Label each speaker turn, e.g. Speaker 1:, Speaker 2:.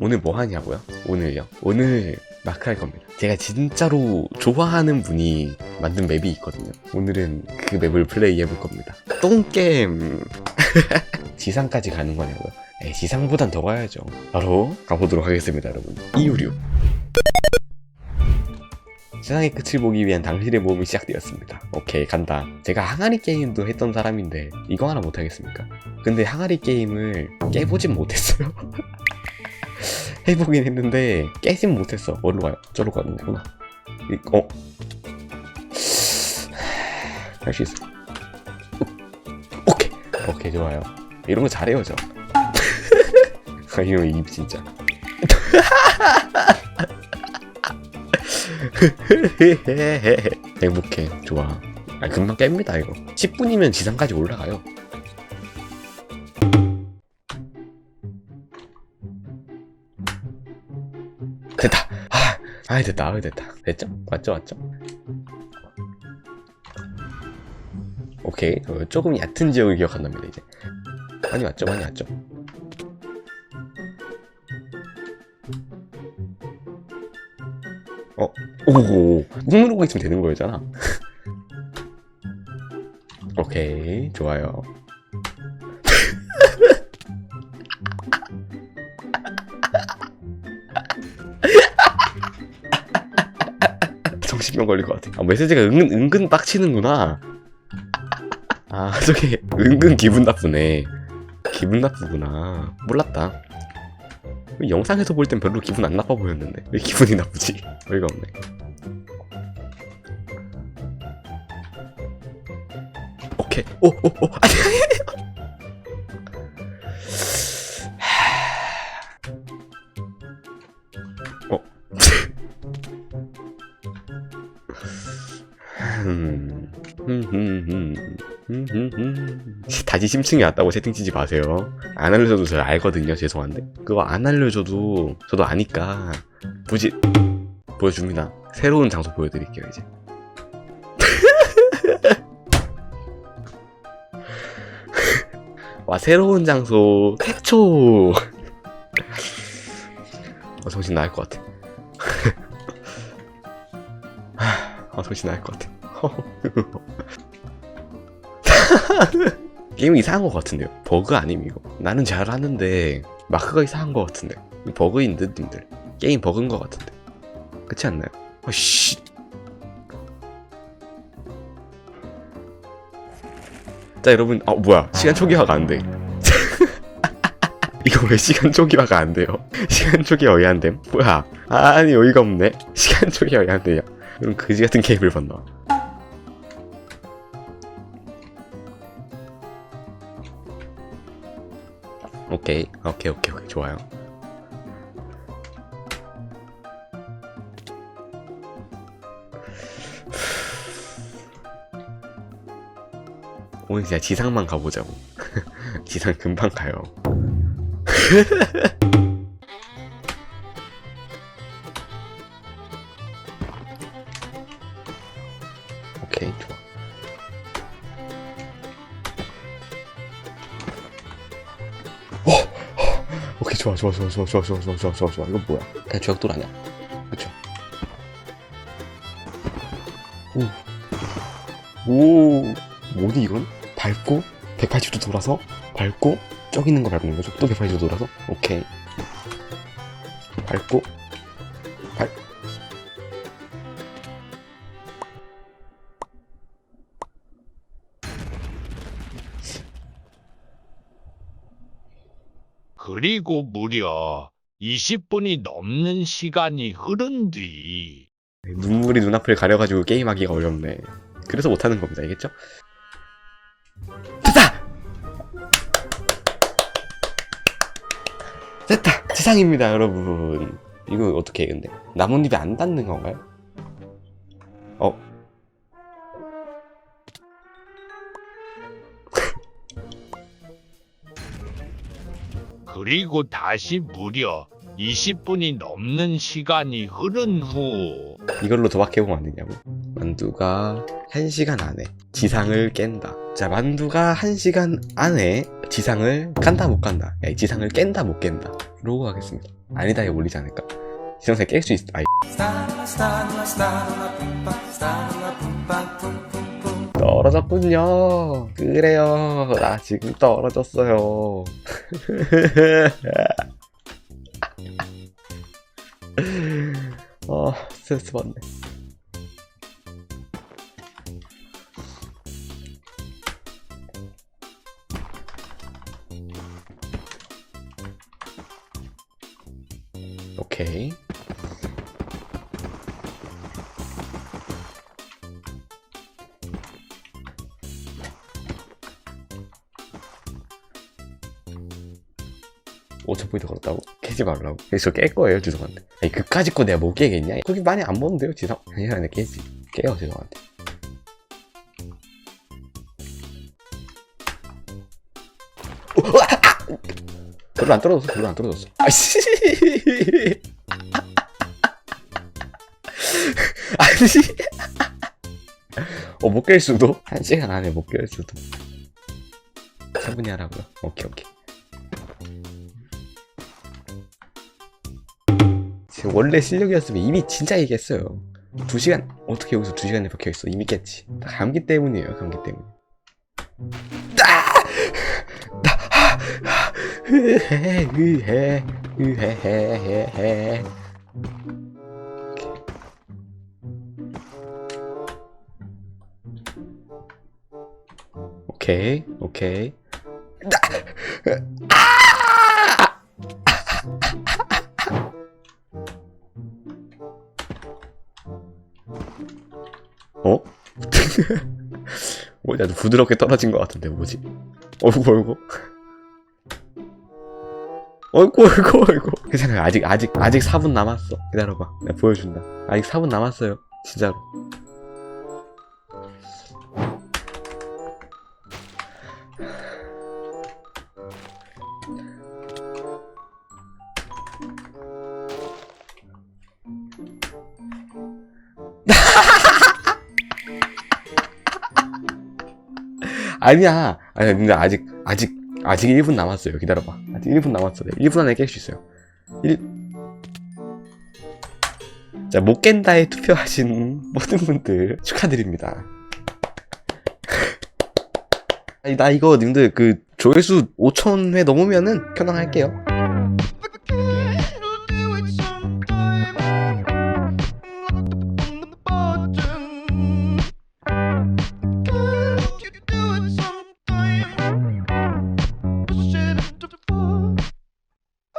Speaker 1: 오늘 뭐 하냐고요? 오늘요? 오늘 마크 할 겁니다. 제가 진짜로 좋아하는 분이 만든 맵이 있거든요. 오늘은 그 맵을 플레이 해 볼 겁니다. 똥게임! 지상까지 가는 거냐고요? 에이, 지상보단 더 가야죠. 바로 가보도록 하겠습니다, 여러분. 이유류. 세상의 끝을 보기 위한 당신의 모험이 시작되었습니다. 오케이, 간다. 제가 항아리 게임도 했던 사람인데, 이거 하나 못하겠습니까? 근데 항아리 게임을 깨보진 못했어요. 해보긴 했는데 깨진 못했어. 어디로 가요? 저로 가는 거구나. 이- 어? 할 수 있어. 오- 오케이. 오케이 좋아요. 이런 거 잘해요 저. 아, 이런 입 진짜. 행복해. 좋아. 아, 금방 깹니다 이거. 10분이면 지상까지 올라가요. 아, 아 됐다. 아 됐다. 됐죠? 맞죠? 맞죠? 오케이. 어, 조금 얕은 지역을 기억한답니다 이제. 많이 왔죠? 많이 왔죠? 어, 오, 꾹 누르고 있으면 되는 거였잖아. 오케이, 좋아요. 정신병 걸릴 것 같아. 아, 메시지가 은근, 은근 빡치는구나. 아, 저게 은근 기분 나쁘네. 기분 나쁘구나. 몰랐다. 영상에서 볼 땐 별로 기분 안 나빠 보였는데 왜 기분이 나쁘지? 어이가 없네. 오케이. 오, 오, 오. 아니, 다시 심층이 왔다고 채팅 치지 마세요. 안 알려줘도 제가 알거든요. 죄송한데. 그거 안 알려줘도 저도 아니까 굳이 보여줍니다. 새로운 장소 보여드릴게요, 이제. 와, 새로운 장소, 태초! 어, 정신 나갈 것 같아. 아, 정신 나갈 것 같아. 게임이 이상한 것 같은데요. 버그 아님 이거. 나는 잘하는데 마크가 이상한 것 같은데. 버그인 듯 님들. 게임 버그인 것 같은데. 그렇지 않나요? 아씨. 자 여러분, 아 뭐야? 시간 초기화가 안 돼. 이거 왜 시간 초기화가 안 돼요? 시간 초기화 왜 안 됨? 뭐야? 아니 어이가 없네. 시간 초기화 왜 안 돼요? 그럼 그지 같은 게임을 봤나? 오케이. 오케이 오케이 오케이. 좋아요. 오늘 그냥 지상만 가보자고. 지상 금방 가요 좋아 좋아 좋아 좋아 좋아 좋아 좋아 좋아 좋아. 좋아 이거 뭐야? 그냥 주약돌 아니야. 그쵸. 오 오. 뭐니 이건? 밟고 180도 돌아서 밟고 쪽 있는 거 밟는 거죠? 또 180도 돌아서? 오케이. 밟고
Speaker 2: 그리고 무려 20분이 넘는 시간이 흐른 뒤
Speaker 1: 눈물이 눈앞을 가려가지고 게임하기가 어렵네 그래서 못하는 겁니다 알겠죠? 됐다! 됐다! 지상입니다 여러분 이거 어떻게 해 근데 나뭇잎이 안 닿는 건가요? 어
Speaker 2: 그리고 다시 무려 20분이 넘는 시간이 흐른 후
Speaker 1: 이걸로 도박해보면 안 되냐고 만두가 1시간 안에 지상을 깬다. 자, 만두가 1시간 안에 지상을 깐다 못 깐다. 아니, 지상을 깬다 못 깬다. 로 하겠습니다. 아니다에 올리지 않을까? 지상에 깰수 있, 아이. 떨어졌군요. 그래요. 나 지금 떨어졌어요. 아, 스트레스 받네. 오케이. 오천 포인트 걸었다고? 깨지 말라고? 그래서 깰 거예요, 죄송한데. 아니, 그까짓 거 내가 못 깨겠냐? 그렇게 많이 안 먹는데요, 죄송. 아니야, 내 깨지. 깨요, 죄송한데. 오, 아, 아! 별로 안 떨어졌어, 별로 안 떨어졌어. 아씨. 아니. 어, 못 깰 수도? 한 시간 안에 못 깰 수도. 차분히 하라고요. 오케이, 오케이. 제 원래 실력이었으면 이미 진짜 얘기했어요. 두 시간 어떻게 여기서 두 시간에 박혀 있어? 이미 깼지. 다 감기 때문이에요. 감기 때문. 으해 으해 으해해해해. 오케이 오케이. 어? 뭐, 나도 부드럽게 떨어진 것 같은데, 뭐지? 어이구, 어이구. 어이구, 어이구, 어이구. 괜찮아요. 아직, 아직, 아직 4분 남았어. 기다려봐. 내가 보여준다. 아직 4분 남았어요. 진짜로. 아니야. 아니야. 근데 아직, 아직, 아직 1분 남았어요. 기다려봐. 아직 1분 남았어요. 1분 안에 깰 수 있어요. 1... 자, 못 깬다에 투표하신 모든 분들 축하드립니다. 아니, 나 이거 님들 그 조회수 5,000회 넘으면은 켜낭할게요.